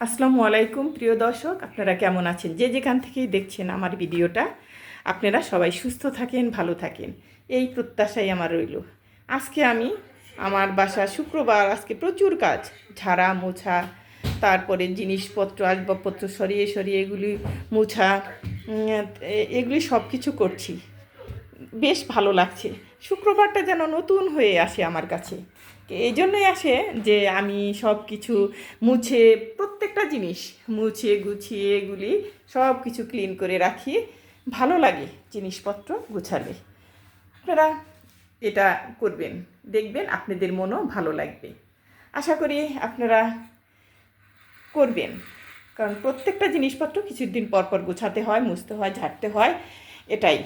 আসসালামু আলাইকুম, প্রিয় দর্শক, আপনারা কেমন আছেন? যে যেখান থেকেই দেখছেন আমার ভিডিওটা, আপনারা সবাই সুস্থ থাকেন, ভালো থাকেন। এই প্রত্যাশাই আমার রইল। আজকে আমি আমার বাসা শুক্রবার, আজকে প্রচুর কাজ, ঝাড়া, মোছা, তারপরে জিনিসপত্র, আসবাবপত্র সরিয়ে সরিয়ে এগুলি মোছা এগুলি সব কিছু করছি। বেশ ভালো লাগছে। শুক্রবারটা যেন নতুন হয়ে আসে আমার কাছে। এই জন্যই আসে যে আমি সব কিছু মুছে প্রত্যেকটা জিনিস মুছে, গুছিয়ে এগুলি সব কিছু ক্লিন করে রাখি। ভালো লাগে জিনিসপত্র গুছালে। আপনারা এটা করবেন, দেখবেন আপনাদের মনও ভালো লাগবে। আশা করি আপনারা করবেন। কারণ প্রত্যেকটা জিনিসপত্র কিছুদিন পর পর গোছাতে হয়, মুছতে হয়, ঝাড়তে হয়, এটাই।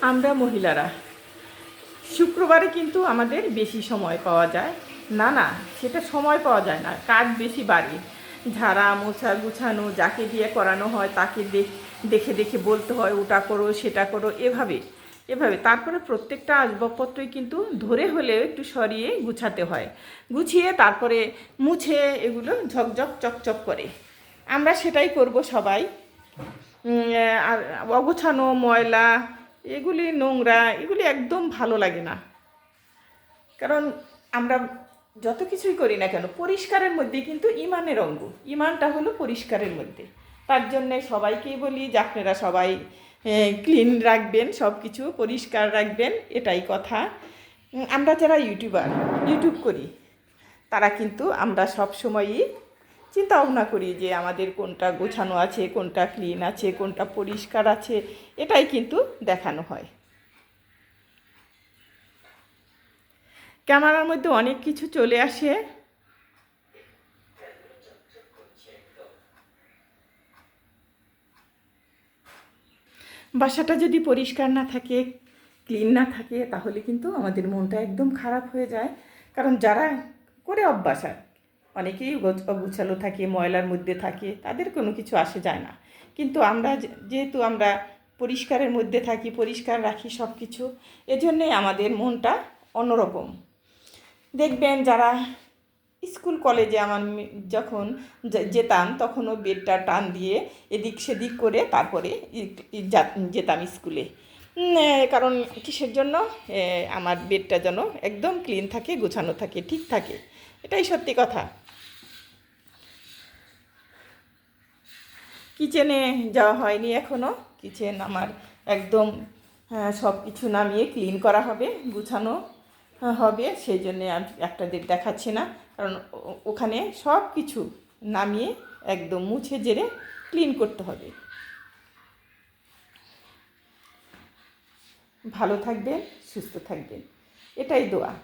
আমরা মহিলারা। শুক্রবারে কিন্তু আমাদের বেশি সময় পাওয়া যায়। না না, সেটা সময় পাওয়া যায় না, কাজ বেশি বাড়ে। ঝাড়া, মোছা, গুছানো, যাকে দিয়ে করানো হয় তাকে দেখ- দেখে বলতে হয়, ওটা করো, সেটা করো, এভাবে এভাবে। তারপরে প্রত্যেকটা আসবাবপত্রই কিন্তু ধরে হলেও একটু সরিয়ে গুছাতে হয়। গুছিয়ে তারপরে মুছে এগুলো ঝকঝক, চকচক করে। আমরা সেটাই করব সবাই। আর অগোছানো ময়লা এগুলি নোংরা, এগুলি একদম ভালো লাগে না। কারণ আমরা যত কিছুই করি না কেন, পরিষ্কারের মধ্যে কিন্তু ইমানের অঙ্গ। ইমানটা হলো পরিষ্কারের মধ্যে। তার জন্যে সবাইকেই বলি, যে আপনারা সবাই ক্লিন রাখবেন সব কিছু পরিষ্কার রাখবেন, এটাই কথা। আমরা যারা ইউটিউবার ইউটিউব করি, তারা কিন্তু আমরা সব সময়ই চিন্তা ভাবনা করি যে আমাদের কোনটা গোছানো আছে, কোনটা ক্লিন আছে, কোনটা পরিষ্কার আছে, এটাই কিন্তু দেখানো হয়। ক্যামেরার মধ্যে অনেক কিছু চলে আসে। বাসাটা যদি পরিষ্কার না থাকে ক্লিন না থাকে, তাহলে কিন্তু আমাদের মনটা একদম খারাপ হয়ে যায়। কারণ যারা করে অভ্যাস অনেকেই গোছ- অগুছালো থাকে, ময়লার মধ্যে থাকে, তাদের কোনো কিছু আসে যায় না। কিন্তু আমরা যেহেতু আমরা পরিষ্কারের মধ্যে থাকি, পরিষ্কার রাখি সব কিছু এজন্যই আমাদের মনটা অন্যরকম। দেখবেন যারা স্কুল কলেজে আমার যখন যেতাম, তখনও বেডটা টান দিয়ে এদিক সেদিক করে তারপরে যেতাম স্কুলে। কারণ কিসের জন্য? আমার বেডটা যেন একদম ক্লিন থাকে, গোছানো থাকে, ঠিক থাকে। এটাই সত্যি কথা। কিচেনে যাওয়া হয়নি এখনও কিচেন আমার একদম সব কিছু নামিয়ে ক্লিন করা হবে, গুছানো হবে। সেই জন্যে আমি আপনাদের দেখাচ্ছি না। কারণ ওখানে সব কিছু নামিয়ে একদম মুছে জেরে ক্লিন করতে হবে। ভালো থাকবেন সুস্থ থাকবেন। এটাই দোয়া।